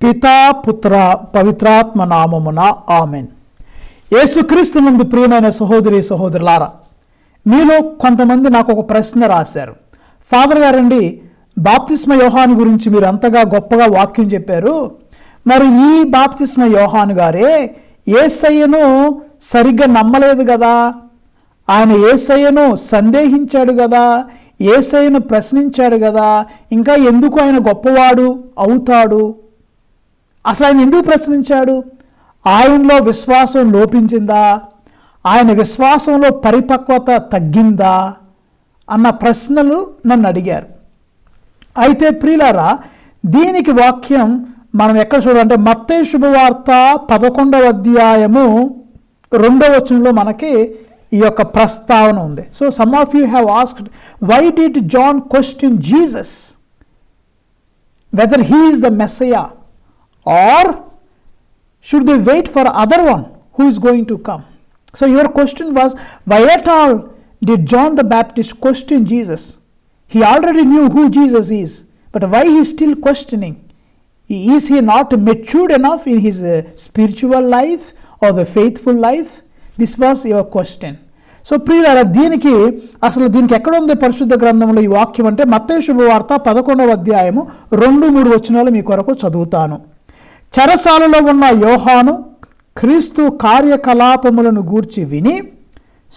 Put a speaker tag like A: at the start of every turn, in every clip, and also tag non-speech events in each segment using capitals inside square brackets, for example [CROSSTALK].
A: పితా పుత్ర పవిత్రాత్మ నామమున ఆమెన్. యేసుక్రీస్తునందు ప్రియమైన సహోదరి సహోదరులారా మీలో కొంతమంది నాకు ఒక ప్రశ్న రాశారు. ఫాదర్ గారండి బాప్తిస్మ యోహాను గురించి మీరు అంతగా గొప్పగా వాక్యం చెప్పారు. మరి ఈ బాప్తిస్మ యోహాను గారే ఏసయ్యను సరిగ్గా నమ్మలేదు కదా ఆయన ఏసయ్యను సందేహించాడు కదా ఏసయ్యను ప్రశ్నించాడు కదా ఇంకా ఎందుకు ఆయన గొప్పవాడు అవుతాడు? అసలు ఆయన ఎందుకు ప్రశ్నించాడు? ఆయనలో విశ్వాసం లోపించిందా? ఆయన విశ్వాసంలో పరిపక్వత తగ్గిందా? అన్న ప్రశ్నలు నన్ను అడిగారు. అయితే ప్రియులారా దీనికి వాక్యం మనం ఎక్కడ చూడాలంటే మత్తే శుభవార్త పదకొండవ అధ్యాయము రెండవ వచనంలో మనకి ఈ యొక్క ప్రస్తావన ఉంది. So some of you have asked why did John question Jesus whether he is the messiah or should they wait for other one who is going to come so your question was why at all did john the baptist question jesus he already knew who jesus is but why he is still questioning is he not matured enough in his uh, spiritual life or the faithful life this was your question so ప్రియులారా దీనికి అసలు దీనికి ఎక్కడ ఉంది పరిశుద్ధ గ్రంథంలో ఈ వాక్యం అంటే మత్తయి శుభవార్త పదకొండవ అధ్యాయము రెండు మూడు వచనాలు మీ కొరకు చదువుతాను చెరసాలలో ఉన్న యోహాను క్రీస్తు కార్యకలాపములను గూర్చి విని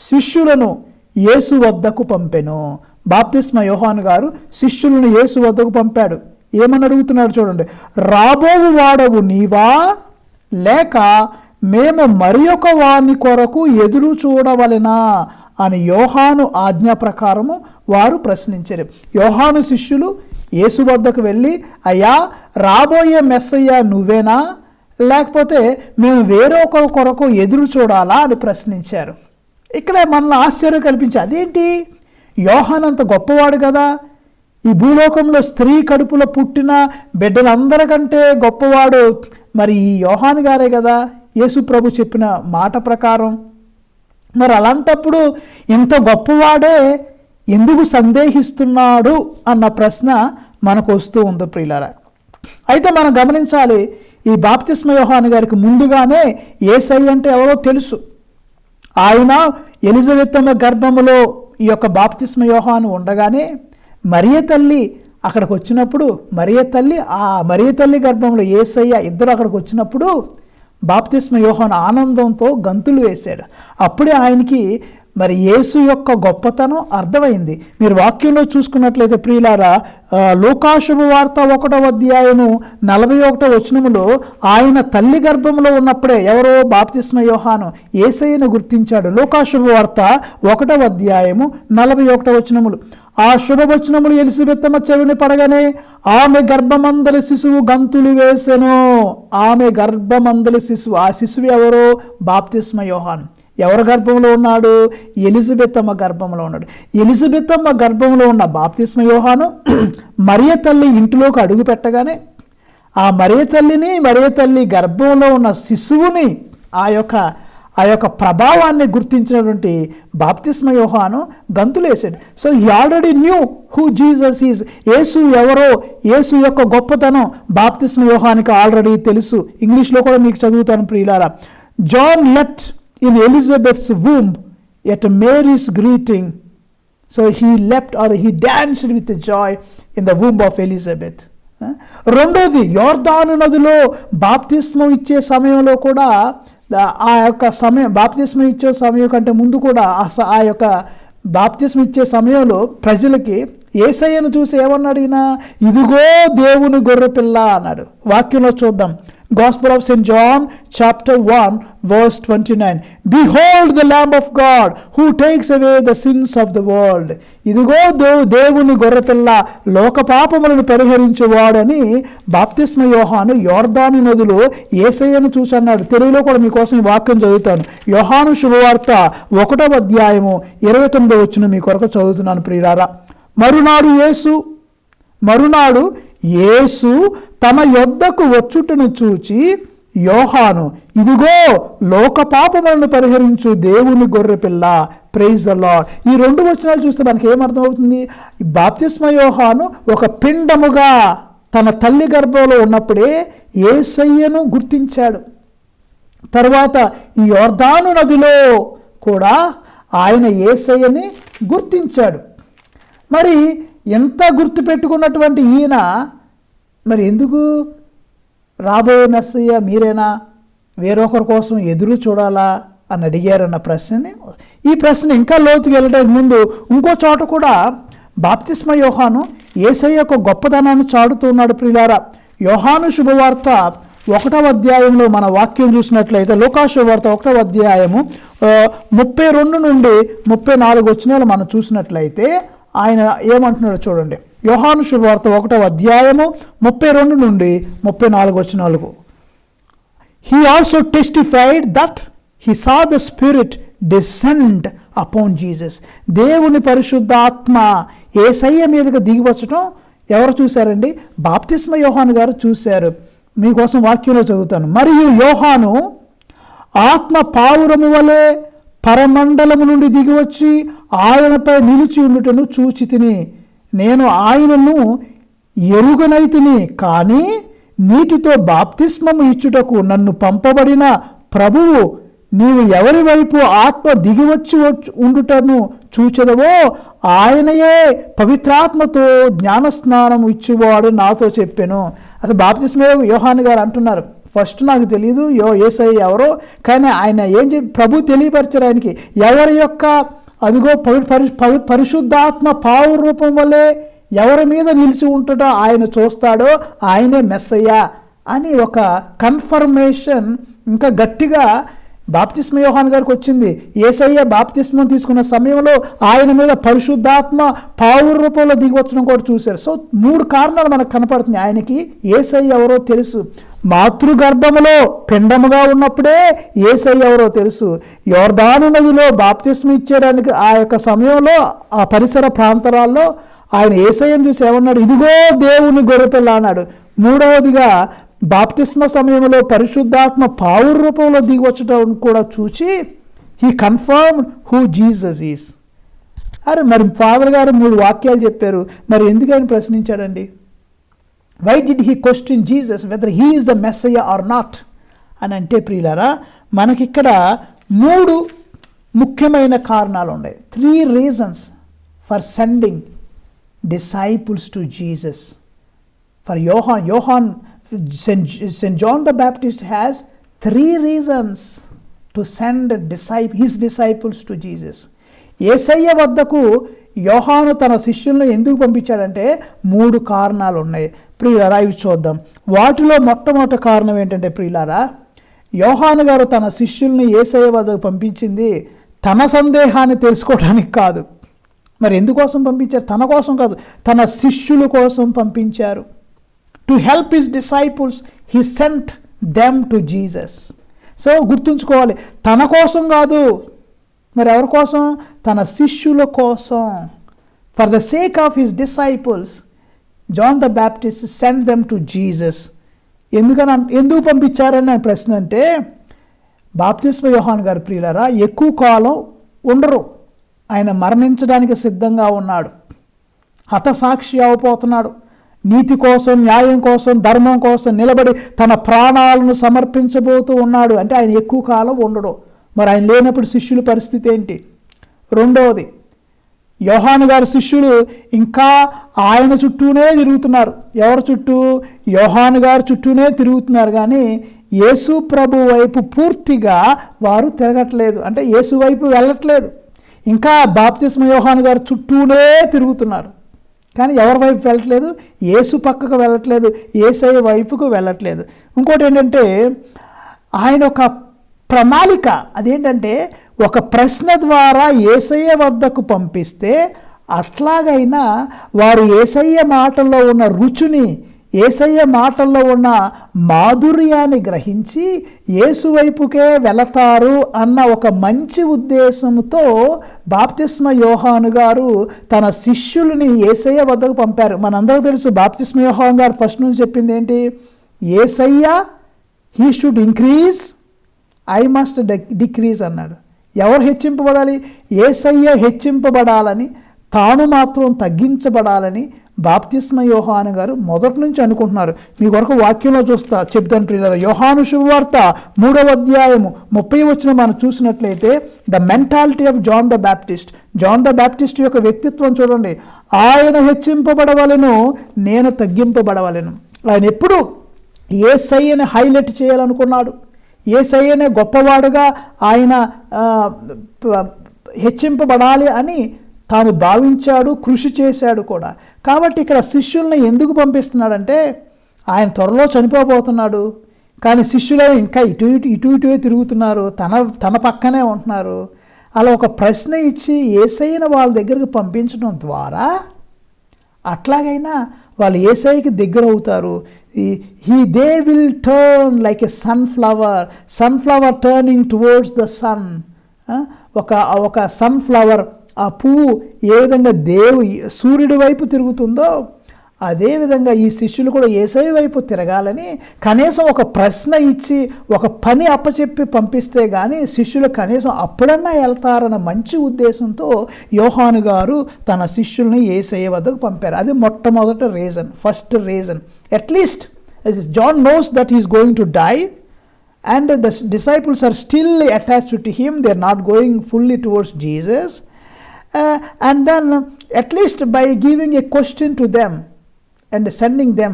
A: శిష్యులను యేసు వద్దకు పంపెను. బాప్తిస్మ యోహాను గారు శిష్యులను యేసు వద్దకు పంపాడు. ఏమని అడుగుతున్నాడు చూడండి. రాబోవు వాడవు నీవా? లేక మేము మరి ఒక వాని కొరకు ఎదురు చూడవలెనా? అని యోహాను ఆజ్ఞ ప్రకారము వారు ప్రశ్నించారు. యోహాను శిష్యులు యేసు వద్దకు వెళ్ళి అయ్యా రాబోయే మెస్సయ్యా నువ్వేనా? లేకపోతే మేము వేరొకరి కొరకు ఎదురు చూడాలా? అని ప్రశ్నించారు. ఇక్కడ మనల్ని ఆశ్చర్యం కల్పించి అదేంటి? యోహాన్ అంత గొప్పవాడు కదా. ఈ భూలోకంలో స్త్రీ కడుపులో పుట్టిన బిడ్డలందరికంటే గొప్పవాడు మరి ఈ యోహాన్ గారే కదా. యేసు ప్రభు చెప్పిన మాట ప్రకారం. మరి అలాంటప్పుడు ఇంత గొప్పవాడే ఎందుకు సందేహిస్తున్నాడు? అన్న ప్రశ్న మనకు వస్తూ ఉంది ప్రియులారా. అయితే మనం గమనించాలి ఈ బాప్తిస్మ యోహాను గారికి ముందుగానే ఏసై అంటే ఎవరో తెలుసు. ఆయన ఎలిజబెత్తమ్మ గర్భములో ఈ యొక్క బాప్తిస్మ యోహాను ఉండగానే మరియ తల్లి అక్కడికి వచ్చినప్పుడు మరియ తల్లి ఆ మరియ తల్లి గర్భంలో ఏసయ్య ఇద్దరు అక్కడికి వచ్చినప్పుడు బాప్తిస్మ యోహాను ఆనందంతో గంతులు వేశాడు. అప్పుడే ఆయనకి మరి యేసు యొక్క గొప్పతనం అర్థమైంది. మీరు వాక్యంలో చూసుకున్నట్లయితే ప్రియులారా లోకాశుభ వార్త ఒకటవ అధ్యాయము నలభై ఒకటో వచనములో ఆయన తల్లి గర్భంలో ఉన్నప్పుడే ఎవరో బాప్తిస్మ యోహాను ఏసయ్యను గుర్తించాడు. లోకాశుభ వార్త ఒకటవ అధ్యాయము నలభై ఒకటో వచనములు. ఆ శుభవచనములు ఎలిసిబెత్తమ చెవిని పడగానే ఆమె గర్భమందలి శిశువు గంతులు వేసెను. ఆమె గర్భమందలి శిశువు ఆ శిశువు ఎవరో? బాప్తిస్మ యోహాన్. ఎవరి గర్భంలో ఉన్నాడు? ఎలిజబెత్తమ్మ గర్భంలో ఉన్నాడు. ఎలిజబెత్తమ్మ గర్భంలో ఉన్న బాప్తిస్మ యోహాను [CLEARS THROAT] మరియ తల్లి ఇంటిలోకి అడుగు పెట్టగానే ఆ మరియ తల్లిని మరియ తల్లి గర్భంలో ఉన్న శిశువుని ఆ యొక్క ఆ యొక్క ప్రభావాన్ని గుర్తించినటువంటి బాప్తిస్మ యోహాను గంతులేసాడు సో ఈ already knew who Jesus is Yesu ఎవరో? యేసు యొక్క గొప్పతనం బాప్తిస్మ యోహానికి ఆల్రెడీ తెలుసు. ఇంగ్లీష్లో కూడా మీకు చదువుతాను ప్రియులారా. John left in Elizabeth's womb at Mary's greeting. So he leapt or he danced with joy in the womb of Elizabeth. రెండోది యోర్దాను నదిలో బాప్తిస్మం ఇచ్చే సమయంలో కూడా ఆ యొక్క సమయం బాప్తిస్మం ఇచ్చే సమయం కంటే ముందు కూడా ఆ యొక్క బాప్తిస్మం ఇచ్చే సమయంలో ప్రజలకి ఏసయ్యను చూసి ఏమన్నాడు ఈయన ఇదిగో దేవుని గొర్రెపిల్ల అన్నాడు వాక్యంలో చూద్దాం Gospel of St. John, chapter 1, verse 29. Behold the Lamb of God who takes away the sins of the world. ఇదిగో దేవు దేవుని గొర్రెపిల్ల లోక పాపములను పరిహరించేవాడు అని బాప్తిస్మ యోహాను యోర్దాను నదులు ఏసయ్యను చూసన్నాడు తెలుగులో కూడా మీకోసం ఈ వాక్యం చదువుతాను యోహాను శుభవార్త ఒకటవ అధ్యాయము ఇరవై తొమ్మిదో వచ్చిన మీ కొరకు చదువుతున్నాను ప్రియురారా మరునాడు యేసు మరునాడు యేసు తమ యొద్దకు వచ్చుటను చూచి యోహాను ఇదిగో లోక పాపములను పరిహరించు దేవుని గొర్రెపిల్ల ప్రైజ్ ద లాడ్ ఈ రెండు వచనాలు చూస్తే మనకి ఏమర్థమవుతుంది? బాప్తిస్మ యోహాను ఒక పిండముగా తన తల్లి గర్భంలో ఉన్నప్పుడే ఏసయ్యను గుర్తించాడు. తర్వాత ఈ యోర్ధాను నదిలో కూడా ఆయన ఏసయ్యని గుర్తించాడు. మరి ఎంత గుర్తుపెట్టుకున్నటువంటి ఈయన మరి ఎందుకు రాబోయే మెస్సయ్య మీరేనా? వేరొకరి కోసం ఎదురు చూడాలా? అని అడిగారన్న ప్రశ్నని ఈ ప్రశ్న ఇంకా లోతుకి వెళ్ళడానికి ముందు ఇంకో చోట కూడా బాప్తిస్మ యోహాను ఏసయ్య యొక్క గొప్పతనాన్ని చాడుతున్నాడు ప్రియులారా. యోహాను శుభవార్త ఒకటవ అధ్యాయంలో మన వాక్యం చూసినట్లయితే లోకా శుభవార్త ఒకటవ అధ్యాయము ముప్పై రెండు నుండి ముప్పై నాలుగు వచ్చినాలు మనం చూసినట్లయితే ఆయన ఏమంటున్నాడో చూడండి. యోహాను శుభవార్త ఒకటవ అధ్యాయము ముప్పై రెండు నుండి ముప్పై నాలుగు వచ్చినాలకు he also testified that he saw the spirit descend upon Jesus దేవుని పరిశుద్ధాత్మ ఏసయ్య మీదుగా దిగివచ్చటం ఎవరు చూశారండి? బాప్తిస్మ యోహాను గారు చూశారు. మీకోసం వాక్యంలో చదువుతాను. మరియు యోహాను ఆత్మ పావురము వలె పరమండలము నుండి దిగివచ్చి ఆయనపై నిలిచి ఉండుటను చూచి తిని నేను ఆయనను ఎరుగనైతిని కానీ నీటితో బాప్తిస్మము ఇచ్చుటకు నన్ను పంపబడిన ప్రభువు నీవు ఎవరి వైపు ఆత్మ దిగివచ్చి ఉండుటను చూచదవో ఆయనయే పవిత్రాత్మతో జ్ఞానస్నానం ఇచ్చేవాడు నాతో చెప్పాను. అసలు బాప్తిస్మే యోహాన్ గారు అంటున్నారు. ఫస్ట్ నాకు తెలియదు యో ఏసై ఎవరో కానీ ఆయన ఏం చెప్పి ప్రభు తెలియపరిచారు ఆయనకి. ఎవరి యొక్క అదిగో పవి పరి పవి పరిశుద్ధాత్మ పావు రూపం వల్లే ఎవరి మీద నిలిచి ఉంటుందో ఆయన చూస్తాడో ఆయనే మెస్సయ్య అని ఒక కన్ఫర్మేషన్ ఇంకా గట్టిగా బాప్తిస్మ యోహాన్ గారికి వచ్చింది. ఏసయ్య బాప్తిస్మం తీసుకున్న సమయంలో ఆయన మీద పరిశుద్ధాత్మ పావు రూపంలో దిగివచ్చడం కూడా చూశారు. సో మూడు కారణాలు మనకు కనపడుతుంది ఆయనకి ఏసయ్య ఎవరో తెలుసు. మాతృగర్భములో పిండముగా ఉన్నప్పుడే ఏసయ్య ఎవరో తెలుసు. యోర్దాను నదిలో బాప్తిస్మ ఇచ్చేయడానికి ఆ యొక్క సమయంలో ఆ పరిసర ప్రాంతాల్లో ఆయన ఏసయ్యను చూసి ఏమన్నాడు? ఇదిగో దేవుని గొర్రెపిల్ల అన్నాడు. మూడవదిగా బాప్తిస్మ సమయంలో పరిశుద్ధాత్మ పావురు రూపంలో దిగివచ్చటం కూడా చూచి he confirm who Jesus is అరే మరి ఫాదర్ గారు మూడు వాక్యాలు చెప్పారు. మరి ఎందుకని ప్రశ్నించాడండి? Why did he question Jesus whether he is the messiah or not అని అంటే ప్రియులారా మనకిక్కడ మూడు ముఖ్యమైన కారణాలు ఉన్నాయి three reasons for sending disciples to Jesus for Yohan Yohan St. St. John the Baptist has three reasons to send disciple, his disciples to Jesus. Yesayya వద్దకు యోహాను తన శిష్యులను ఎందుకు పంపించాడంటే మూడు కారణాలు ఉన్నాయి ప్రియులారా ఇవి చూద్దాం వాటిలో మొట్టమొదటి కారణం ఏంటంటే ప్రియులారా యోహాను గారు తన శిష్యుల్ని ఏసయ్య వద్దకు పంపించింది తన సందేహాన్ని తెలుసుకోవడానికి కాదు మరి ఎందుకోసం పంపించారు తన కోసం కాదు తన శిష్యుల కోసం పంపించారు to help his disciples he sent them to Jesus so గుర్తుంచుకోవాలి. తన కోసం కాదు. మరి ఎవరి కోసం? తన శిష్యుల కోసం. For the sake of his disciples John the Baptist send them to Jesus ఎందుకని ఎందుకు పంపించారని నా ప్రశ్న అంటే బాప్తిస్మ యోహాన్ గారి ప్రియులరా ఎక్కువ కాలం ఉండరు. ఆయన మరణించడానికి సిద్ధంగా ఉన్నాడు. హతసాక్షి అవపోతున్నాడు నీతి కోసం న్యాయం కోసం ధర్మం కోసం నిలబడి తన ప్రాణాలను సమర్పించబోతూ ఉన్నాడు. అంటే ఆయన ఎక్కువ కాలం ఉండడు. మరి ఆయన లేనప్పుడు శిష్యుల పరిస్థితి ఏంటి? రెండవది యోహాను గారి శిష్యులు ఇంకా ఆయన చుట్టూనే తిరుగుతున్నారు. ఎవరి చుట్టూ? యోహాను గారి చుట్టూనే తిరుగుతున్నారు. కానీ యేసు ప్రభు వైపు పూర్తిగా వారు తిరగట్లేదు. అంటే యేసు వైపు వెళ్ళట్లేదు. ఇంకా బాప్తిస్మ యోహాను గారి చుట్టూనే తిరుగుతున్నారు. కానీ ఎవరి వైపు వెళ్ళట్లేదు? ఏసు పక్కకు వెళ్ళట్లేదు. ఏసఐ వైపుకు వెళ్ళట్లేదు. ఇంకోటి ఏంటంటే ఆయన ఒక ప్రణాళిక. అదేంటంటే ఒక ప్రశ్న ద్వారా ఏసయ్య వద్దకు పంపిస్తే అట్లాగైనా వారు ఏసయ్య మాటల్లో ఉన్న రుచిని ఏసయ్య మాటల్లో ఉన్న మాధుర్యాన్ని గ్రహించి ఏసువైపుకే వెళతారు అన్న ఒక మంచి ఉద్దేశంతో బాప్తిస్మ యోహాను గారు తన శిష్యుల్ని ఏసయ్య వద్దకు పంపారు. మనందరూ తెలుసు బాప్తిస్మ యోహాన్ గారు ఫస్ట్ నుంచి చెప్పింది ఏంటి? Yesayya he should increase I must decrease అన్నాడు. ఎవరు హెచ్చింపబడాలి? ఏసయ్య హెచ్చింపబడాలని తాను మాత్రం తగ్గించబడాలని బాప్తిస్మ యోహాను గారు మొదటి నుంచి అనుకుంటున్నారు. మీ కొరకు వాక్యంలో చూస్తా చెప్తాను ప్రియుల యోహాను శుభవార్త మూడవ అధ్యాయము ముప్పై వచ్చిన మనం చూసినట్లయితే the mentality of John the Baptist John the Baptist యొక్క వ్యక్తిత్వం చూడండి. ఆయన హెచ్చింపబడవలను నేను తగ్గింపబడవలను. ఆయన ఎప్పుడు ఏ సైని హైలైట్ చేయాలనుకున్నాడు. ఏ సైనే గొప్పవాడుగా ఆయన హెచ్చింపబడాలి అని తాను భావించాడు కృషి చేశాడు కూడా. కాబట్టి ఇక్కడ శిష్యుల్ని ఎందుకు పంపిస్తున్నాడంటే ఆయన త్వరలో చనిపోబోతున్నాడు. కానీ శిష్యులే ఇంకా ఇటు ఇటు ఇటు ఇటువే తిరుగుతున్నారు. తన తన పక్కనే ఉంటున్నారు. అలా ఒక ప్రశ్న ఇచ్చి ఏసైన వాళ్ళ దగ్గరకు పంపించడం ద్వారా అట్లాగైనా వాళ్ళు ఏసైకి దగ్గర అవుతారు. He they will turn like a sunflower sunflower turning towards the sun ఒక ఒక సన్ఫ్లవర్ ఆ పువ్వు ఏ విధంగా దేవు సూర్యుడి వైపు తిరుగుతుందో అదేవిధంగా ఈ శిష్యులు కూడా ఏసై వైపు తిరగాలని కనీసం ఒక ప్రశ్న ఇచ్చి ఒక పని అప్పచెప్పి పంపిస్తే కానీ శిష్యులు కనీసం అప్పుడన్నా వెళ్తారన్న మంచి ఉద్దేశంతో యోహాను గారు తన శిష్యుల్ని ఏసఐ వద్దకు పంపారు. అది మొట్టమొదటి reason first reason. At least John knows that is going to die and the disciples are still attached to him they are not going fully towards jesus. Uh, and then at least by giving a question to them and sending them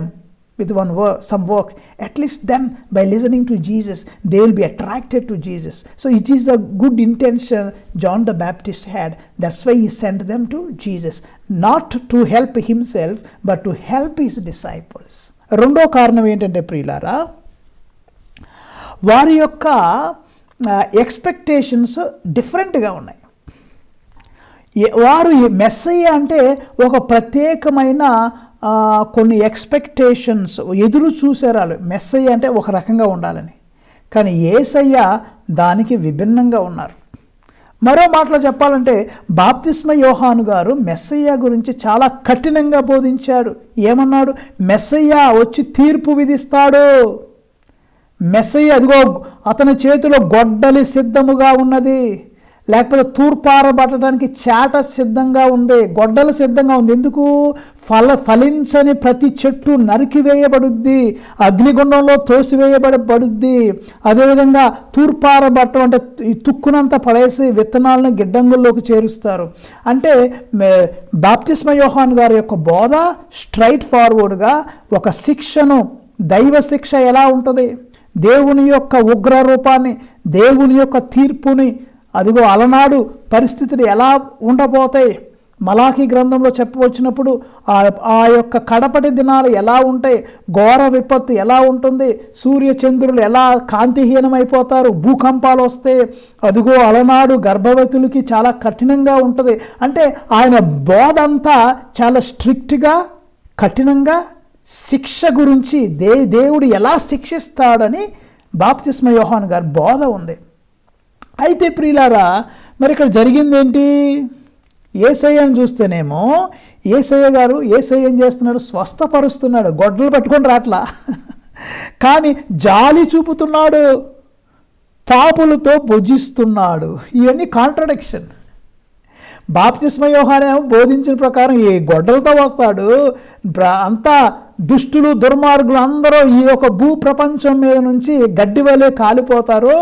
A: with one work some work at least then by listening to jesus they will be attracted to jesus so it is a good intention john the baptist had that's why he sent them to jesus not to help himself but to help his disciples రెండో కారణం ఏంటంటే ప్రియులారా వారి యొక్క expectations డిఫరెంట్గా ఉన్నాయి వారు ఈ మెస్సయ్య అంటే ఒక ప్రత్యేకమైన కొన్ని ఎక్స్పెక్టేషన్స్ ఎదురు చూసారు మెస్సయ్య అంటే ఒక రకంగా ఉండాలని. కానీ ఏసయ్య దానికి విభిన్నంగా ఉన్నారు. మరో మాటలో చెప్పాలంటే బాప్తిస్మ యోహాను గారు మెస్సయ్య గురించి చాలా కఠినంగా బోధించాడు. ఏమన్నాడు? మెస్సయ్య వచ్చి తీర్పు విధిస్తాడు. మెస్సయ్య అదిగో అతని చేతిలో గొడ్డలి సిద్ధముగా ఉన్నది. లేకపోతే తూర్పారబట్టడానికి చేట సిద్ధంగా ఉంది గొడ్డలు సిద్ధంగా ఉంది. ఎందుకు? ఫల ఫలించని ప్రతి చెట్టు నరికివేయబడుద్ది అగ్నిగుండంలో తోసివేయబడబడుద్ది. అదేవిధంగా తూర్పారబట్టం అంటే తుక్కునంత పడేసి విత్తనాలను గిడ్డంగుల్లోకి చేరుస్తారు. అంటే బాప్తిస్మ యోహాన్ గారి యొక్క బోధ స్ట్రైట్ ఫార్వర్డ్గా ఒక శిక్షను దైవ శిక్ష ఎలా ఉంటుంది? దేవుని యొక్క ఉగ్ర రూపాన్ని దేవుని యొక్క తీర్పుని అదిగో అలనాడు పరిస్థితులు ఎలా ఉండబోతాయి? మలాఖీ గ్రంథంలో చెప్పవచ్చినప్పుడు ఆ ఆ యొక్క కడపటి దినాలు ఎలా ఉంటాయి? ఘోర విపత్తు ఎలా ఉంటుంది? సూర్య చంద్రులు ఎలా కాంతిహీనమైపోతారు? భూకంపాలు వస్తే అదిగో అలనాడు గర్భవతులకి చాలా కఠినంగా ఉంటుంది. అంటే ఆయన బోధ అంతా చాలా స్ట్రిక్ట్గా కఠినంగా శిక్ష గురించి దే దేవుడు ఎలా శిక్షిస్తాడని బాప్తిస్మ యోహాన్ గారి బోధ ఉంది. అయితే ప్రియులారా మరి ఇక్కడ జరిగింది ఏంటి ఏసయ్యని చూస్తేనేమో ఏసయ్య గారు ఏసయ్య ఏం చేస్తున్నాడు? స్వస్థపరుస్తున్నాడు గొడ్డలు పట్టుకొని రాట్లా. కానీ జాలి చూపుతున్నాడు పాపులతో భుజిస్తున్నాడు. ఇవన్నీ కాంట్రడిక్షన్. బాప్తిస్మ యోహానేమో బోధించిన ప్రకారం ఈ గొడ్డలతో వస్తాడు. అంతా దుష్టులు దుర్మార్గులు అందరూ ఈ యొక్క భూ ప్రపంచం మీద నుంచి గడ్డి వలె కాలిపోతారు.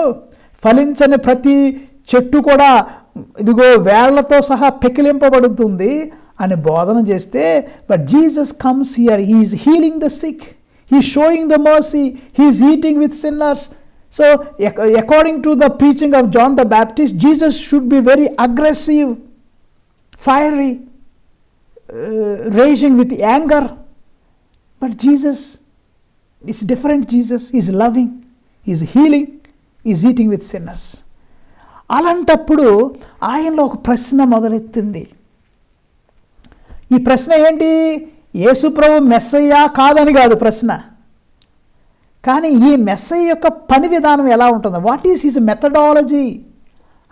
A: ఫలించని ప్రతి చెట్టు కూడా ఇదిగో వేళ్ళతో సహా పెకిలింపబడుతుంది అని బోధన చేస్తే but Jesus comes here he is healing the sick he showing the mercy he is eating with sinners so according to the preaching of John the Baptist Jesus should be very aggressive fiery raging with anger but Jesus is different Jesus is loving is healing is eating with sinners. అలాంటప్పుడు ఆయనలో ఒక ప్రశ్న మొదలెత్తింది. ఈ ప్రశ్న ఏంటి? యేసుప్రభు మెస్సయ్యా కాదని కాదు ప్రశ్న. కానీ ఈ మెస్సయ్య యొక్క పని విధానం ఎలా ఉంటుంది వాట్ ఈస్ హిస్ మెథడాలజీ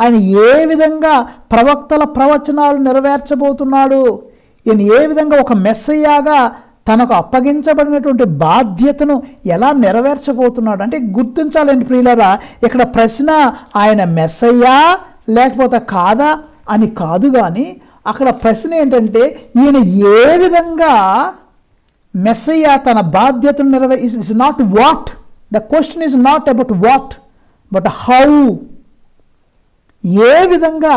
A: ఆయన ఏ విధంగా ప్రవక్తల ప్రవచనాలు నెరవేర్చబోతున్నాడు? ఈయన ఏ విధంగా ఒక మెస్సయ్యాగా తనకు అప్పగించబడినటువంటి బాధ్యతను ఎలా నెరవేర్చబోతున్నాడు? అంటే గుర్తించాలండి ప్రియులరా ఇక్కడ ప్రశ్న ఆయన మెస్సయ్యా లేకపోతే కాదా అని కాదు కానీ అక్కడ ప్రశ్న ఏంటంటే ఈయన ఏ విధంగా మెస్సయ్య తన బాధ్యతను నెరవే is not what the question is not about what but how ఏ విధంగా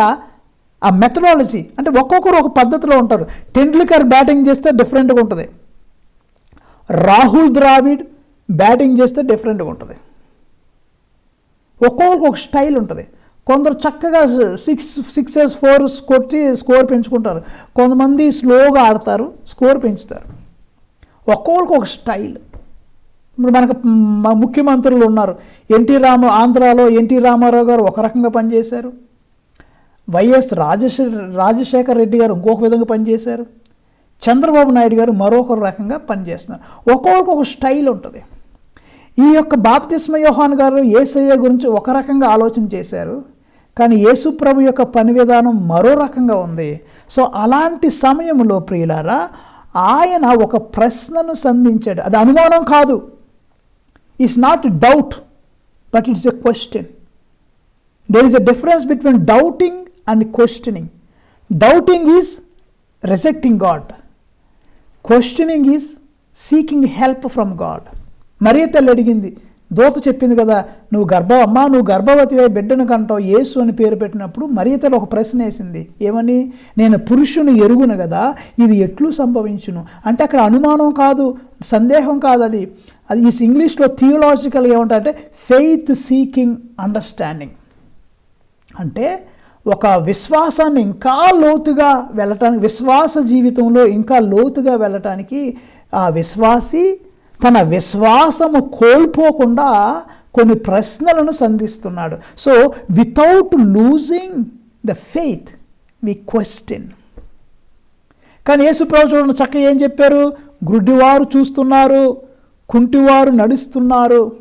A: ఆ మెథడాలజీ అంటే ఒక్కొక్కరు ఒక పద్ధతిలో ఉంటారు. టెండ్లికర్ బ్యాటింగ్ చేస్తే డిఫరెంట్గా ఉంటుంది. రాహుల్ ద్రావిడ్ బ్యాటింగ్ చేస్తే డిఫరెంట్గా ఉంటుంది. ఒక్కొక్కరికి ఒక స్టైల్ ఉంటుంది. కొందరు చక్కగా సిక్స్ సిక్సెస్ ఫోర్ కొట్టి స్కోర్ పెంచుకుంటారు. కొంతమంది స్లోగా ఆడతారు స్కోర్ పెంచుతారు. ఒక్కొక్కరికి ఒక స్టైల్. ఇప్పుడు మనకు ముఖ్యమంత్రులు ఉన్నారు. ఎన్టీ రామ ఆంధ్రాలో ఎన్టీ రామారావు గారు ఒక రకంగా పనిచేశారు. వైఎస్ రాజశేఖర్ రాజశేఖర్ రెడ్డి గారు ఇంకొక విధంగా పనిచేశారు. చంద్రబాబు నాయుడు గారు మరొక రకంగా పనిచేస్తున్నారు. ఒక్కొక్కరికి ఒక స్టైల్ ఉంటుంది. ఈ యొక్క బాప్తిస్మ యోహాన్ గారు ఏసయ్య గురించి ఒక రకంగా ఆలోచన చేశారు. కానీ యేసు ప్రభు యొక్క పని విధానం మరో రకంగా ఉంది. సో అలాంటి సమయంలో ప్రియులారా ఆయన ఒక ప్రశ్నను సంధించాడు. అది అనుమానం కాదు. It's not doubt but it's a question there is a difference between doubting and questioning doubting is rejecting God questioning is seeking help from God మరీ తల్లి అడిగింది దోత చెప్పింది కదా నువ్వు గర్భ అమ్మా నువ్వు గర్భవతి బిడ్డను కంటావు యేసు అని పేరు పెట్టినప్పుడు మరియ తల్లి ఒక ప్రశ్న వేసింది. ఏమని? నేను పురుషుని ఎరుగును కదా ఇది ఎట్లు సంభవించును. అంటే అక్కడ అనుమానం కాదు సందేహం కాదు అది. అది ఈ ఇంగ్లీష్లో థియోలాజికల్ ఏమంటారంటే ఫెయిత్ సీకింగ్ అండర్స్టాండింగ్ అంటే ఒక విశ్వాసాన్ని ఇంకా లోతుగా వెళ్ళటానికి విశ్వాస జీవితంలో ఇంకా లోతుగా వెళ్ళటానికి ఆ విశ్వాసి తన విశ్వాసము కోల్పోకుండా కొన్ని ప్రశ్నలను సంధిస్తున్నాడు. So without losing the faith we question కానీ యేసుప్రభు చూడండి చక్కగా ఏం చెప్పారు? గుడ్డివారు చూస్తున్నారు కుంటివారు నడుస్తున్నారు.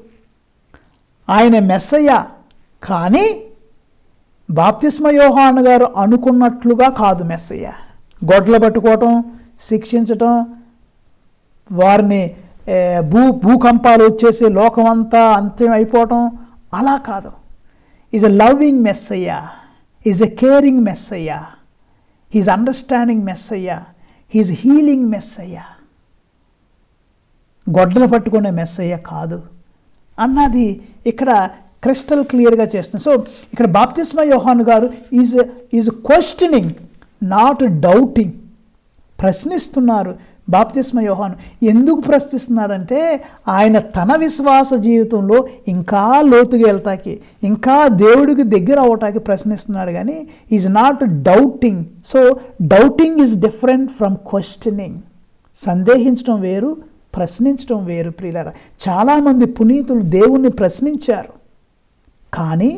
A: ఆయన మెస్సయ్య కానీ బాప్తిస్మ యోహాన్ గారు అనుకున్నట్లుగా కాదు మెస్సయ్య. గొడ్లు పట్టుకోవటం శిక్షించటం వారిని భూ భూకంపాలు వచ్చేసి లోకం అంతా అంత్యం అయిపోవటం అలా కాదు. Is a loving messiah. Is a caring messiah. He's understanding messiah. He's healing messiah. గొడ్డలు పట్టుకునే మెస్సయ్య కాదు. అన్నది ఇక్కడ క్రిస్టల్ క్లియర్గా చేస్తుంది. సో ఇక్కడ బాప్తిస్మ యోహాన్ గారు is is questioning not doubting. ప్రశ్నిస్తున్నారు బాప్తిస్మ యోహాను. ఎందుకు ప్రశ్నిస్తున్నాడంటే ఆయన తన విశ్వాస జీవితంలో ఇంకా లోతుగా వెళ్తాకి ఇంకా దేవుడికి దగ్గర అవటానికి ప్రశ్నిస్తున్నాడు కానీ is not doubting so doubting is different from questioning సందేహించడం వేరు ప్రశ్నించడం వేరు ప్రియులారా. చాలామంది పునీతులు దేవుణ్ణి ప్రశ్నించారు. కానీ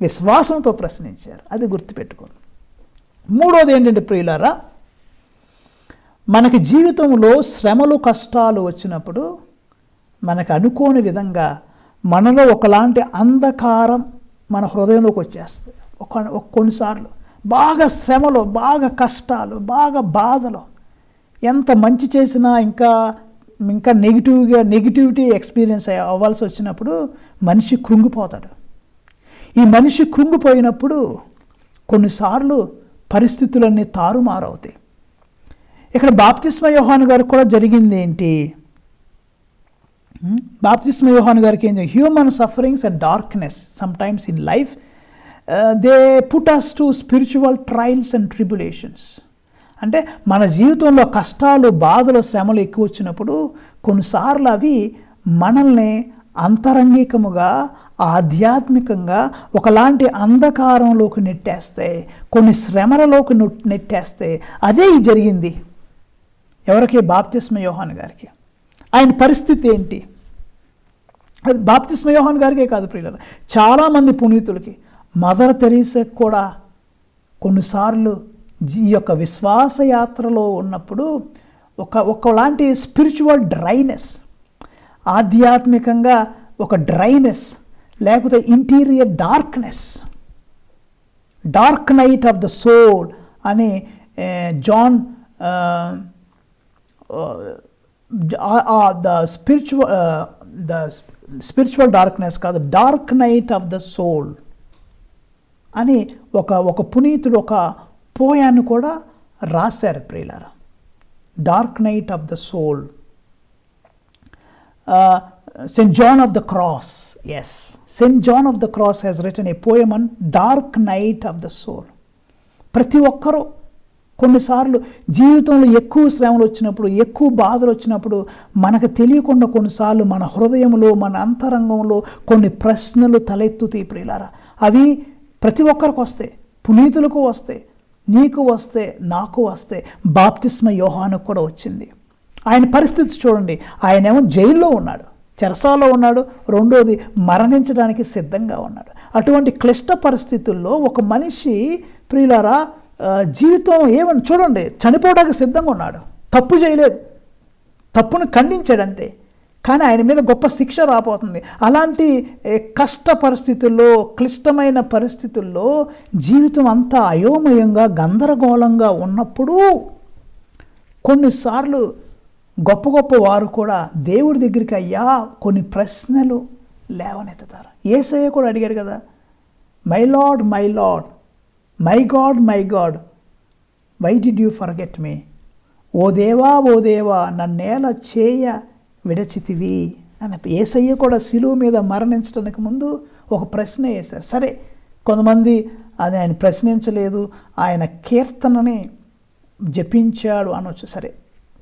A: విశ్వాసంతో ప్రశ్నించారు. అది గుర్తుపెట్టుకోండి. మూడోది ఏంటంటే ప్రియులారా మనకి జీవితంలో శ్రమలు కష్టాలు వచ్చినప్పుడు మనకు అనుకోని విధంగా మనలో ఒకలాంటి అంధకారం మన హృదయంలోకి వచ్చేస్తుంది. ఒక కొన్నిసార్లు బాగా శ్రమలో బాగా కష్టాలు బాగా బాధలు ఎంత మంచి చేసినా ఇంకా ఇంకా నెగిటివ్గా నెగిటివిటీ ఎక్స్పీరియన్స్ అవ్వాల్సి వచ్చినప్పుడు మనిషి కృంగిపోతాడు. ఈ మనిషి కృంగిపోయినప్పుడు కొన్నిసార్లు పరిస్థితులన్నీ తారుమారవుతాయి. ఇక్కడ బాప్తిస్మ యోహాన్ గారికి కూడా జరిగింది ఏంటి? బాప్తిస్మ యోహాన్ గారికి ఏం human sufferings and darkness sometimes in life they put us to spiritual trials and tribulations అంటే మన జీవితంలో కష్టాలు బాధలు శ్రమలు ఎక్కువ వచ్చినప్పుడు కొన్నిసార్లు అవి మనల్ని అంతరంగికముగా ఆధ్యాత్మికంగా ఒకలాంటి అంధకారంలోకి నెట్టేస్తే కొన్ని శ్రమలలోకి నెట్టేస్తే అదే జరిగింది. ఎవరికి? బాప్తిస్మ యోహాన్ గారికి. ఆయన పరిస్థితి ఏంటి? అది బాప్తిస్మ యోహాన్ గారికే కాదు ప్రియుల చాలామంది పునీతులకి మదర్ తెరీసాకి కూడా కొన్నిసార్లు జీ- ఈ యొక్క విశ్వాస యాత్రలో ఉన్నప్పుడు ఒక ఒకలాంటి స్పిరిచువల్ డ్రైనెస్ ఆధ్యాత్మికంగా ఒక డ్రైనెస్ లేకపోతే interior darkness. Dark night of the soul అని John the spiritual the spiritual darkness కాదు dark night of the soul అని ఒక ఒక పునీతుడు ఒక పోయాన్ని కూడా రాశారు ప్రియులారా. Dark night of the soul. Saint John of the Cross S Saint John of the Cross has written a poem on dark night of the soul ప్రతి ఒక్కరూ కొన్నిసార్లు జీవితంలో ఎక్కువ శ్రమలు వచ్చినప్పుడు ఎక్కువ బాధలు వచ్చినప్పుడు మనకు తెలియకుండా కొన్నిసార్లు మన హృదయంలో మన అంతరంగంలో కొన్ని ప్రశ్నలు తలెత్తుతాయి ప్రియులారా. అవి ప్రతి ఒక్కరికి వస్తాయి పునీతులకు వస్తాయి నీకు వస్తే నాకు వస్తే బాప్తిస్మ యోహానికి కూడా వచ్చింది. ఆయన పరిస్థితి చూడండి. ఆయనేమో జైల్లో ఉన్నాడు. చెరసాలో ఉన్నాడు. రెండోది మరణించడానికి సిద్ధంగా ఉన్నాడు. అటువంటి క్లిష్ట పరిస్థితుల్లో ఒక మనిషి ప్రియులారా జీవితం ఏమని చూడండి. చనిపోవడానికి సిద్ధంగా ఉన్నాడు. తప్పు చేయలేదు. తప్పును ఖండించాడు అంతే. కానీ ఆయన మీద గొప్ప శిక్ష రాబోతుంది. అలాంటి కష్ట పరిస్థితుల్లో క్లిష్టమైన పరిస్థితుల్లో జీవితం అంతా అయోమయంగా గందరగోళంగా ఉన్నప్పుడు కొన్నిసార్లు గొప్ప గొప్ప వారు కూడా దేవుడి దగ్గరికి అయ్యా కొన్ని ప్రశ్నలు లేవనెత్తుతారు. ఏసయ్య కూడా అడిగారు కదా my Lord my Lord my God my God why did you forget me ఓ దేవా ఓ దేవా నన్నేల చేయ విడచితివి అని ఏసయ్య కూడా శిలువ మీద మరణించడానికి ముందు ఒక ప్రశ్న వేశారు. సరే కొంతమంది అది ఆయన ప్రశ్నించలేదు ఆయన కీర్తనని జపించాడు అనొచ్చు. సరే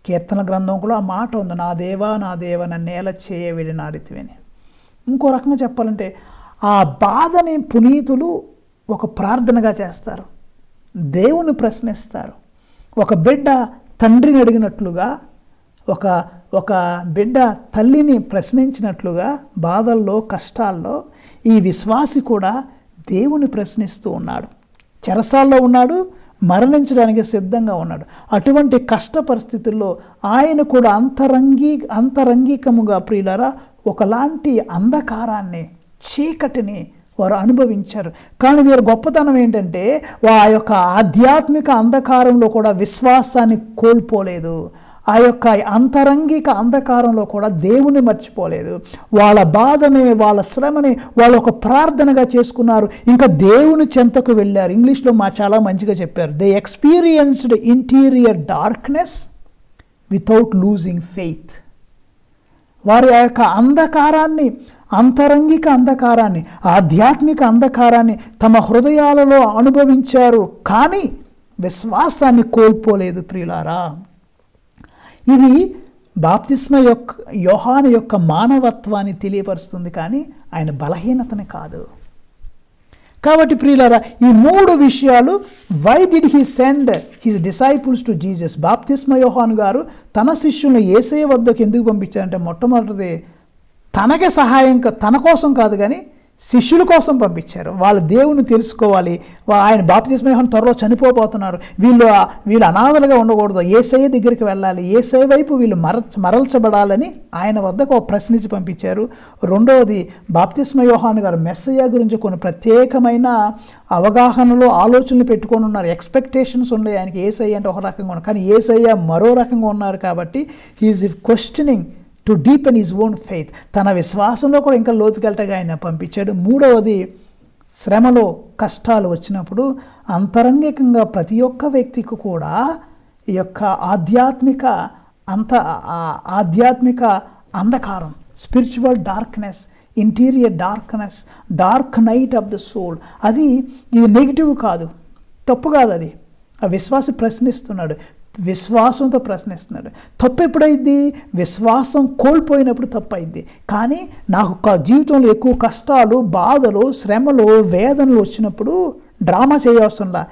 A: కీర్తన గ్రంథం కూడా ఆ మాట ఉంది నా దేవా నా దేవ నన్నేల చేయవిడి నాడితివని ఇంకో రకంగా చెప్పాలంటే ఆ బాధని పునీతులు ఒక ప్రార్థనగా చేస్తారు దేవుని ప్రశ్నిస్తారు. ఒక బిడ్డ తండ్రిని అడిగినట్లుగా ఒక ఒక బిడ్డ తల్లిని ప్రశ్నించినట్లుగా బాధల్లో కష్టాల్లో ఈ విశ్వాసి కూడా దేవుని ప్రశ్నిస్తూ ఉన్నాడు. చెరసాల్లో ఉన్నాడు మరణించడానికి సిద్ధంగా ఉన్నాడు. అటువంటి కష్ట పరిస్థితుల్లో ఆయన కూడా అంతరంగీ అంతరంగికముగా ప్రియులరా ఒకలాంటి అంధకారాన్ని చీకటిని వారు అనుభవించారు. కానీ వీరి గొప్పతనం ఏంటంటే ఆ యొక్క ఆధ్యాత్మిక అంధకారంలో కూడా విశ్వాసాన్ని కోల్పోలేదు. ఆ యొక్క అంతరంగిక అంధకారంలో కూడా దేవుని మర్చిపోలేదు. వాళ్ళ బాధనే వాళ్ళ శ్రమని వాళ్ళు ఒక ప్రార్థనగా చేసుకున్నారు. ఇంకా దేవుని చెంతకు వెళ్ళారు. ఇంగ్లీష్లో మా చాలా మంచిగా చెప్పారు. They experienced interior darkness without losing faith వారి ఆ యొక్క అంధకారాన్ని అంతరంగిక అంధకారాన్ని ఆధ్యాత్మిక అంధకారాన్ని తమ హృదయాలలో అనుభవించారు. కానీ విశ్వాసాన్ని కోల్పోలేదు ప్రియులారా. ఇది బాప్తిస్మ యొక్క యోహాను యొక్క మానవత్వాన్ని తెలియపరుస్తుంది కానీ ఆయన బలహీనతని కాదు. కాబట్టి ప్రియులారా ఈ మూడు విషయాలు why did he send his disciples to Jesus బాప్తిస్మ యోహాను గారు తన శిష్యులను ఏసే వద్దకు ఎందుకు పంపించారంటే మొట్టమొదటిది తనకే సహాయం తన కోసం కాదు కానీ శిష్యుల కోసం పంపించారు. వాళ్ళ దేవుని తెలుసుకోవాలి. ఆయన బాప్తిస్మ త్వరలో చనిపోబోతున్నారు. వీళ్ళు వీళ్ళు అనాథలుగా ఉండకూడదు. ఏసయ్య దగ్గరికి వెళ్ళాలి. ఏసయ్య వైపు వీళ్ళు మర మరల్చబడాలని ఆయన వద్దకు ఒక ప్రశ్నించి పంపించారు. రెండవది బాప్తిస్మయోహాన్ గారు మెస్సయ్య గురించి కొన్ని ప్రత్యేకమైన అవగాహనలో ఆలోచనలు పెట్టుకొని ఉన్నారు. ఎక్స్పెక్టేషన్స్ ఉన్నాయి. ఆయనకి ఏసయ్య అంటే ఒక రకంగా ఉన్నారు. కానీ ఏసయ్య మరో రకంగా ఉన్నారు కాబట్టి he is questioning to deepen his own faith తన విశ్వాసంలో కూడా ఇంకా లోతుకెళ్ళటగా ఆయన పంపించాడు. మూడవది శ్రమలో కష్టాలు వచ్చినప్పుడు అంతరంగికంగా ప్రతి ఒక్క వ్యక్తికి కూడా ఈ యొక్క ఆధ్యాత్మిక అంత ఆధ్యాత్మిక అంధకారం spiritual darkness interior darkness dark night of the soul అది ఇది నెగిటివ్ కాదు. తప్పు కాదు అది. ఆ విశ్వాసి ప్రశ్నిస్తున్నాడు విశ్వాసంతో ప్రశ్నిస్తున్నాడు. తప్పు ఎప్పుడైంది విశ్వాసం కోల్పోయినప్పుడు తప్పు అయింది కానీ నాకు జీవితంలో ఎక్కువ కష్టాలు బాధలు శ్రమలు వేదనలు వచ్చినప్పుడు డ్రామా చేయవసరంలా.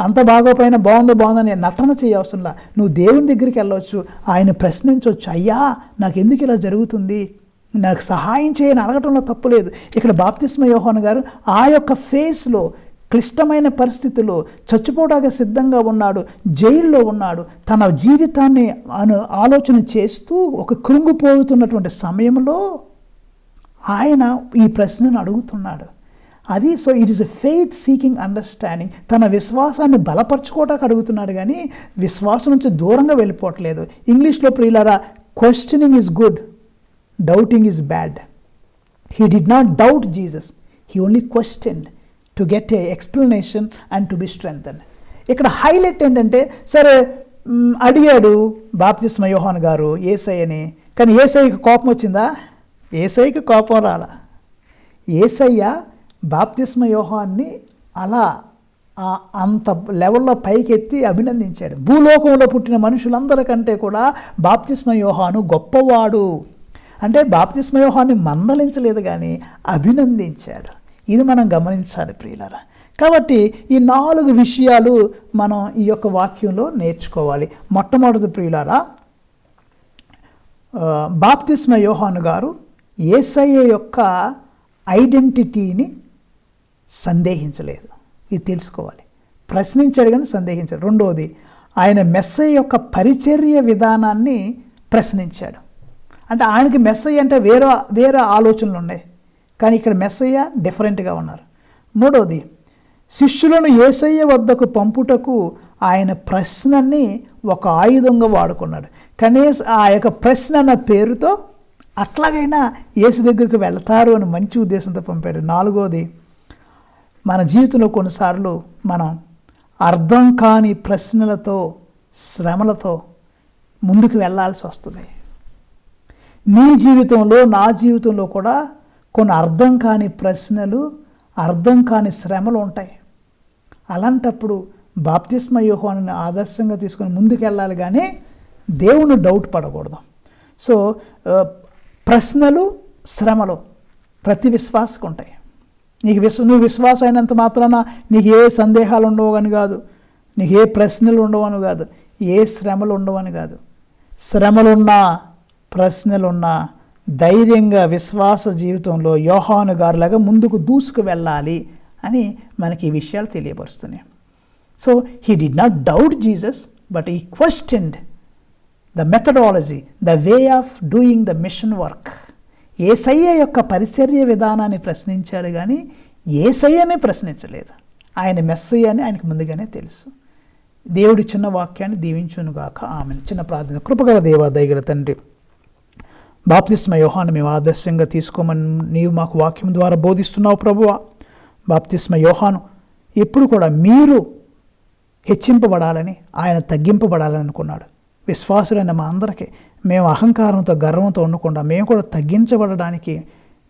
A: అంత బాగోపోయినా బాగుందో బాగుందని నటన చేయవసరంలా. నువ్వు దేవుని దగ్గరికి వెళ్ళవచ్చు ఆయన ప్రశ్నించవచ్చు అయ్యా నాకు ఎందుకు ఇలా జరుగుతుంది? నాకు సహాయం చేయని అడగటంలో తప్పు లేదు. ఇక్కడ బాప్తిస్మ యోహాన్ గారు ఆ యొక్క ఫేస్లో క్లిష్టమైన పరిస్థితుల్లో చచ్చిపోవడానికి సిద్ధంగా ఉన్నాడు జైల్లో ఉన్నాడు తన జీవితాన్ని అను ఆలోచన చేస్తూ ఒక కృంగిపోతున్నటువంటి సమయంలో ఆయన ఈ ప్రశ్నను అడుగుతున్నాడు. అది so it is a faith seeking understanding తన విశ్వాసాన్ని బలపరచుకోవడానికి అడుగుతున్నాడు కానీ విశ్వాసం నుంచి దూరంగా వెళ్ళిపోవట్లేదు. ఇంగ్లీష్లో ప్రియులరా questioning is good doubting is bad he did not doubt Jesus he only questioned to get a explanation and to be strengthen ఇక్కడ హైలైట్ ఏంటంటే సరే అడిగాడు బాప్తిస్మ యోహాన్ గారు ఏసయ్యని కానీ ఏసైకి కోపం వచ్చిందా? ఏసైకి కోపం రాలా. ఏసయ్య బాప్తిస్మ యోహాన్ని అలా అంత లెవెల్లో పైకెత్తి అభినందించాడు. భూలోకంలో పుట్టిన మనుషులందరికంటే కూడా బాప్తిస్మ యోహాను గొప్పవాడు. అంటే బాప్తిస్మ యోహాన్ని మందలించలేదు కానీ అభినందించాడు. ఇది మనం గమనించాలి ప్రియులరా. కాబట్టి ఈ నాలుగు విషయాలు మనం ఈ యొక్క వాక్యంలో నేర్చుకోవాలి. మొట్టమొదటి ప్రియులారా బాప్తిస్మ యోహాను గారు ఏసయ్య యొక్క ఐడెంటిటీని సందేహించలేదు. ఇది తెలుసుకోవాలి. ప్రశ్నించాడు కానీ సందేహించాడు రెండవది ఆయన మెస్సయ్య యొక్క పరిచర్య విధానాన్ని ప్రశ్నించాడు. అంటే ఆయనకి మెస్సయ్య అంటే వేరే వేరే ఆలోచనలు ఉన్నాయి. కానీ ఇక్కడ మెస్సయ్య డిఫరెంట్గా ఉన్నారు. మూడవది శిష్యులను ఏసయ్య వద్దకు పంపుటకు ఆయన ప్రశ్నని ఒక ఆయుధంగా వాడుకున్నాడు. కనీస ఆ యొక్క ప్రశ్న అన్న పేరుతో అట్లాగైనా యేసు దగ్గరికి వెళ్తారు అని మంచి ఉద్దేశంతో పంపాడు. నాలుగోది మన జీవితంలో కొన్నిసార్లు మనం అర్థం కాని ప్రశ్నలతో శ్రమలతో ముందుకు వెళ్ళాల్సి వస్తుంది. నీ జీవితంలో నా జీవితంలో కూడా కొన్ని అర్థం కాని ప్రశ్నలు అర్థం కాని శ్రమలు ఉంటాయి. అలాంటప్పుడు బాప్తిస్మ వ్యూహాన్ని ఆదర్శంగా తీసుకొని ముందుకెళ్ళాలి కానీ దేవుని డౌట్ పడకూడదు. సో uh, ప్రశ్నలు శ్రమలు ప్రతి విశ్వాసకు ఉంటాయి. నీకు విశ్వ నువ్వు విశ్వాసం అయినంత మాత్రాన నీకు ఏ సందేహాలు ఉండవు అని కాదు. నీకు ఏ ప్రశ్నలు ఉండవని కాదు. ఏ శ్రమలు ఉండవని కాదు. శ్రమలున్నా ప్రశ్నలున్నా ధైర్యంగా విశ్వాస జీవితంలో యోహాను గారులాగా ముందుకు దూసుకు వెళ్ళాలి అని మనకి ఈ విషయాలు తెలియపరుస్తున్నాయి. So he did not doubt Jesus but he questioned the methodology the way of doing the mission work Yesayya యొక్క పరిచర్య విధానాన్ని ప్రశ్నించాడు కానీ ఏసయ్యనే ప్రశ్నించలేదు. ఆయన మెస్సయ్య అని ఆయనకు ముందుగానే తెలుసు. దేవుడి చిన్న వాక్యాన్ని దీవించునుగాక. ఆమె చిన్న ప్రార్థన. కృపగల దేవ దయగల తండ్రి. బాప్తిస్మ యోహాన్ని మేము ఆదర్శంగా తీసుకోమని నీవు మాకు వాక్యం ద్వారా బోధిస్తున్నావు ప్రభువా. బాప్తిస్మ యోహాను ఎప్పుడు కూడా మీరు హెచ్చింపబడాలని ఆయన తగ్గింపబడాలని అనుకున్నాడు. విశ్వాసులైన మా అందరికీ మేము అహంకారంతో గర్వంతో ఉండకుండా మేము కూడా తగ్గించబడడానికి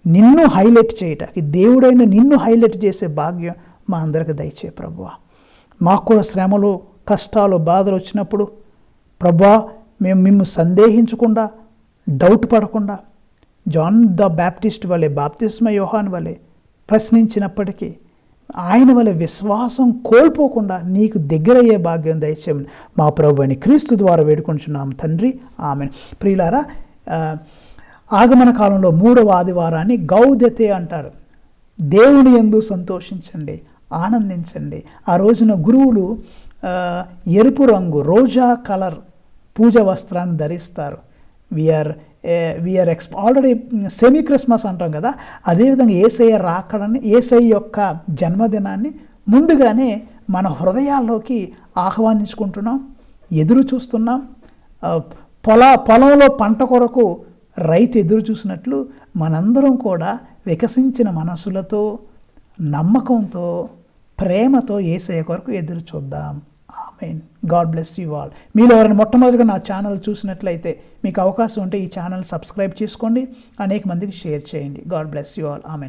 A: నిన్ను హైలైట్ చేయటానికి దేవుడైన నిన్ను హైలైట్ చేసే భాగ్యం మా అందరికి దయచే ప్రభువా. మాకు కూడా శ్రమలు కష్టాలు బాధలు వచ్చినప్పుడు ప్రభా మేము మిమ్ము సందేహించకుండా డౌట్ పడకుండా జాన్ ద బ్యాప్టిస్ట్ వలె బాప్తిస్మ యోహాన్ వలె ప్రశ్నించినప్పటికీ ఆయన వలె విశ్వాసం కోల్పోకుండా నీకు దగ్గరయ్యే భాగ్యం దయచేయమని మా ప్రభు అని క్రీస్తు ద్వారా వేడుకొంచున్నాము తండ్రి. ఆమె ప్రియులారా ఆగమన కాలంలో మూడవ ఆదివారాన్ని గౌదతే అంటారు. దేవుని ఎందు సంతోషించండి ఆనందించండి. ఆ రోజున గురువులు ఎరుపు రంగు రోజా కలర్ పూజ వస్త్రాన్ని ధరిస్తారు. We are we are X already semi Christmas అంటాం కదా అదేవిధంగా ఏసయ్య రాకడని ఏసఐ యొక్క జన్మదినాన్ని ముందుగానే మన హృదయాల్లోకి ఆహ్వానించుకుంటున్నాం ఎదురు చూస్తున్నాం పొలా పొల పొలంలో పంట కొరకు రైతు ఎదురు చూసినట్లు మనందరం కూడా వికసించిన మనసులతో నమ్మకంతో ప్రేమతో ఏసఐ కొరకు ఎదురు చూద్దాం. Amen God bless you all మీరు ఎవరైనా మొట్టమొదటిగా నా ఛానల్ చూసినట్లయితే మీకు అవకాశం ఉంటే ఈ ఛానల్ సబ్స్క్రైబ్ చేసుకోండి. అనేక మందికి షేర్ చేయండి. God bless you all amen